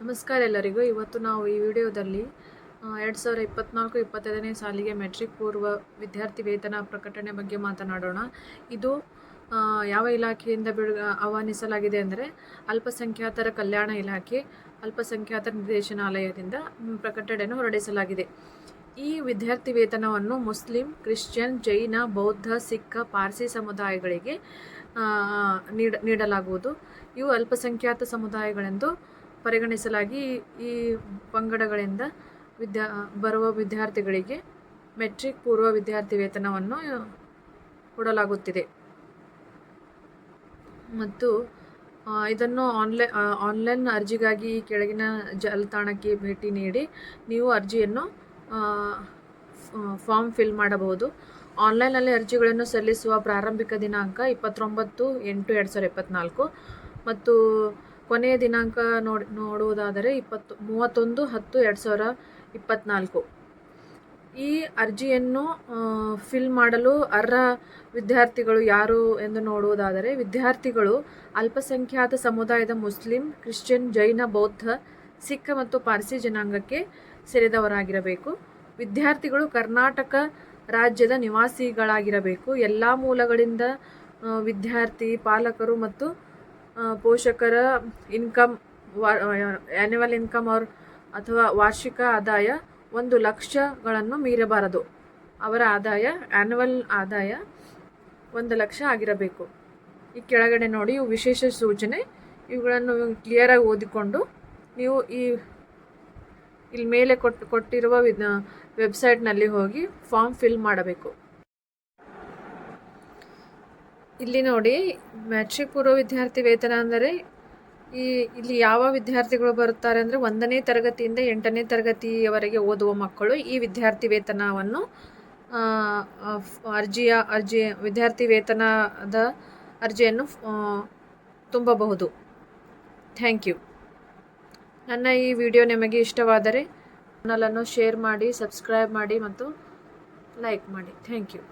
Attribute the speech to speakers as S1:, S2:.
S1: ನಮಸ್ಕಾರ ಎಲ್ಲರಿಗೂ. ಇವತ್ತು ನಾವು ಈ ವಿಡಿಯೋದಲ್ಲಿ ಎರಡು ಸಾವಿರದ ಇಪ್ಪತ್ತ್ನಾಲ್ಕು ಇಪ್ಪತ್ತೈದನೇ ಸಾಲಿಗೆ ಮೆಟ್ರಿಕ್ ಪೂರ್ವ ವಿದ್ಯಾರ್ಥಿ ವೇತನ ಪ್ರಕಟಣೆ ಬಗ್ಗೆ ಮಾತನಾಡೋಣ. ಇದು ಯಾವ ಇಲಾಖೆಯಿಂದ ಬಿಡು ಆಹ್ವಾನಿಸಲಾಗಿದೆ ಅಂದರೆ ಅಲ್ಪಸಂಖ್ಯಾತರ ಕಲ್ಯಾಣ ಇಲಾಖೆ ಅಲ್ಪಸಂಖ್ಯಾತರ ನಿರ್ದೇಶನಾಲಯದಿಂದ ಪ್ರಕಟಣೆಯನ್ನು ಹೊರಡಿಸಲಾಗಿದೆ. ಈ ವಿದ್ಯಾರ್ಥಿ ವೇತನವನ್ನು ಮುಸ್ಲಿಂ, ಕ್ರಿಶ್ಚಿಯನ್, ಜೈನ, ಬೌದ್ಧ, ಸಿಖ್, ಪಾರ್ಸಿ ಸಮುದಾಯಗಳಿಗೆ ನೀಡ, ನೀಡಲಾಗುವುದು. ಇವು ಅಲ್ಪಸಂಖ್ಯಾತ ಸಮುದಾಯಗಳೆಂದು ಪರಿಗಣಿಸಲಾಗಿ ಈ ಪಂಗಡಗಳಿಂದ ವಿದ್ಯಾ, ಬರುವ ವಿದ್ಯಾರ್ಥಿಗಳಿಗೆ ಮೆಟ್ರಿಕ್ ಪೂರ್ವ ವಿದ್ಯಾರ್ಥಿ ವೇತನವನ್ನು ಕೊಡಲಾಗುತ್ತಿದೆ. ಮತ್ತು ಇದನ್ನು ಆನ್ಲೈ ಆನ್ಲೈನ್ ಅರ್ಜಿಗಾಗಿ ಈ ಕೆಳಗಿನ ಜಾಲತಾಣಕ್ಕೆ ಭೇಟಿ ನೀಡಿ ನೀವು ಅರ್ಜಿಯನ್ನು ಫಾರ್ಮ್ ಫಿಲ್ ಮಾಡಬಹುದು. ಆನ್ಲೈನಲ್ಲಿ ಅರ್ಜಿಗಳನ್ನು ಸಲ್ಲಿಸುವ ಪ್ರಾರಂಭಿಕ ದಿನಾಂಕ ಇಪ್ಪತ್ತೊಂಬತ್ತು ಎಂಟು ಎರಡು ಸಾವಿರದ ಇಪ್ಪತ್ತ್ನಾಲ್ಕು ಮತ್ತು ಕೊನೆಯ ದಿನಾಂಕ ನೋಡಿ, ನೋಡುವುದಾದರೆ ಇಪ್ಪತ್ತು, ಮೂವತ್ತೊಂದು, ಹತ್ತು, ಎರಡು ಸಾವಿರ ಇಪ್ಪತ್ತ್ನಾಲ್ಕು ಈ ಅರ್ಜಿಯನ್ನು ಫಿಲ್ ಮಾಡಲು ಅರ್ಹ ವಿದ್ಯಾರ್ಥಿಗಳು ಯಾರು ಎಂದು ನೋಡುವುದಾದರೆ ವಿದ್ಯಾರ್ಥಿಗಳು ಅಲ್ಪಸಂಖ್ಯಾತ ಸಮುದಾಯದ ಮುಸ್ಲಿಂ, ಕ್ರಿಶ್ಚಿಯನ್, ಜೈನ, ಬೌದ್ಧ, ಸಿಖ್ ಮತ್ತು ಪಾರ್ಸಿ ಜನಾಂಗಕ್ಕೆ ಸೇರಿದವರಾಗಿರಬೇಕು. ವಿದ್ಯಾರ್ಥಿಗಳು ಕರ್ನಾಟಕ ರಾಜ್ಯದ ನಿವಾಸಿಗಳಾಗಿರಬೇಕು. ಎಲ್ಲ ಮೂಲಗಳಿಂದ ವಿದ್ಯಾರ್ಥಿ, ಪಾಲಕರು ಮತ್ತು ಪೋಷಕರ ಇನ್ಕಮ್ ಆ್ಯನ್ಯುವಲ್ ಇನ್ಕಮ್ ಅವ್ರ ಅಥವಾ ವಾರ್ಷಿಕ ಆದಾಯ ಒಂದು ಲಕ್ಷಗಳನ್ನು ಮೀರಬಾರದು. ಅವರ ಆದಾಯ ಆ್ಯನ್ಯುವಲ್ ಆದಾಯ ಒಂದು ಲಕ್ಷ ಆಗಿರಬೇಕು. ಈ ಕೆಳಗಡೆ ನೋಡಿ, ಇವು ವಿಶೇಷ ಸೂಚನೆ. ಇವುಗಳನ್ನು ಕ್ಲಿಯರಾಗಿ ಓದಿಕೊಂಡು ನೀವು ಈ ಇಲ್ಲಿ ಮೇಲೆ ಕೊಟ್ಟು ಕೊಟ್ಟಿರುವ ವೆಬ್ಸೈಟ್ನಲ್ಲಿ ಹೋಗಿ ಫಾರ್ಮ್ ಫಿಲ್ ಮಾಡಬೇಕು. ಇಲ್ಲಿ ನೋಡಿ, ಮ್ಯಾಟ್ರಿಕ್ ಪೂರ್ವ ವಿದ್ಯಾರ್ಥಿ ವೇತನ ಅಂದರೆ ಈ, ಇಲ್ಲಿ ಯಾವ ವಿದ್ಯಾರ್ಥಿಗಳು ಬರುತ್ತಾರೆ ಅಂದರೆ ಒಂದನೇ ತರಗತಿಯಿಂದ ಎಂಟನೇ ತರಗತಿಯವರೆಗೆ ಓದುವ ಮಕ್ಕಳು ಈ ವಿದ್ಯಾರ್ಥಿ ವೇತನವನ್ನು ಅರ್ಜಿಯ, ಅರ್ಜಿ, ವಿದ್ಯಾರ್ಥಿ ವೇತನದ ಅರ್ಜಿಯನ್ನು ತುಂಬಬಹುದು. Thank you. ನನ್ನ ಈ ವಿಡಿಯೋ ನಿಮಗೆ ಇಷ್ಟವಾದರೆ, ಚಾನಲನ್ನು ಶೇರ್ ಮಾಡಿ, ಸಬ್ಸ್ಕ್ರೈಬ್ ಮಾಡಿ ಮತ್ತು ಲೈಕ್ ಮಾಡಿ. Thank you.